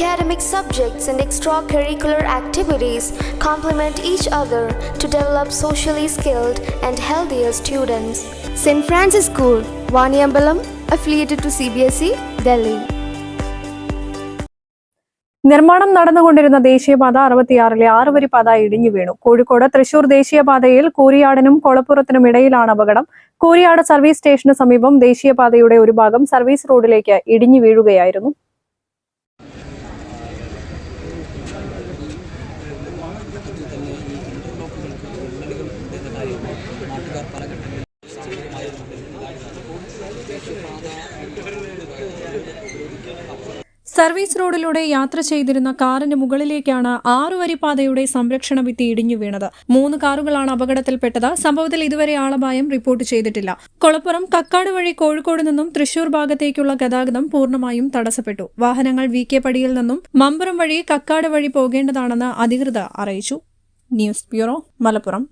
Academic subjects and extracurricular activities complement each other to develop socially skilled and healthier students. St. Francis School, Vaniambalam, affiliated to CBSE, E, Delhi. നിർമ്മാണം നടന്നുകൊണ്ടിരുന്ന ദേശീയപാത അറുപത്തിയാറിലെ ആറുവരി പാത ഇടിഞ്ഞു വീണു കോഴിക്കോട് തൃശൂർ ദേശീയപാതയിൽ കൂരിയാടിനും കൊളപ്പുറത്തിനും ഇടയിലാണ് അപകടം കൂരിയാട് സർവീസ് സ്റ്റേഷന് സമീപം ദേശീയപാതയുടെ ഒരു ഭാഗം സർവീസ് റോഡിലേക്ക് ഇടിഞ്ഞു വീഴുകയായിരുന്നു സർവീസ് റോഡിലൂടെ യാത്ര ചെയ്തിരുന്ന കാറിന് മുകളിലേക്കാണ് ആറുവരി പാതയുടെ സംരക്ഷണ ഭിത്തി ഇടിഞ്ഞു വീണത്. മൂന്ന് കാറുകളാണ് അപകടത്തിൽപ്പെട്ടത്. സംഭവത്തിൽ ഇതുവരെ ആളപായം റിപ്പോർട്ട് ചെയ്തിട്ടില്ല. കൊളപ്പുറം കക്കാട് വഴി കോഴിക്കോട് നിന്നും തൃശൂർ ഭാഗത്തേക്കുള്ള ഗതാഗതം പൂർണമായും തടസ്സപ്പെട്ടു. വാഹനങ്ങൾ വി കെ പടിയിൽ നിന്നും മമ്പുറം വഴി കക്കാട് വഴി പോകേണ്ടതാണെന്ന് അധികൃതർ അറിയിച്ചു. News bureau Malappuram.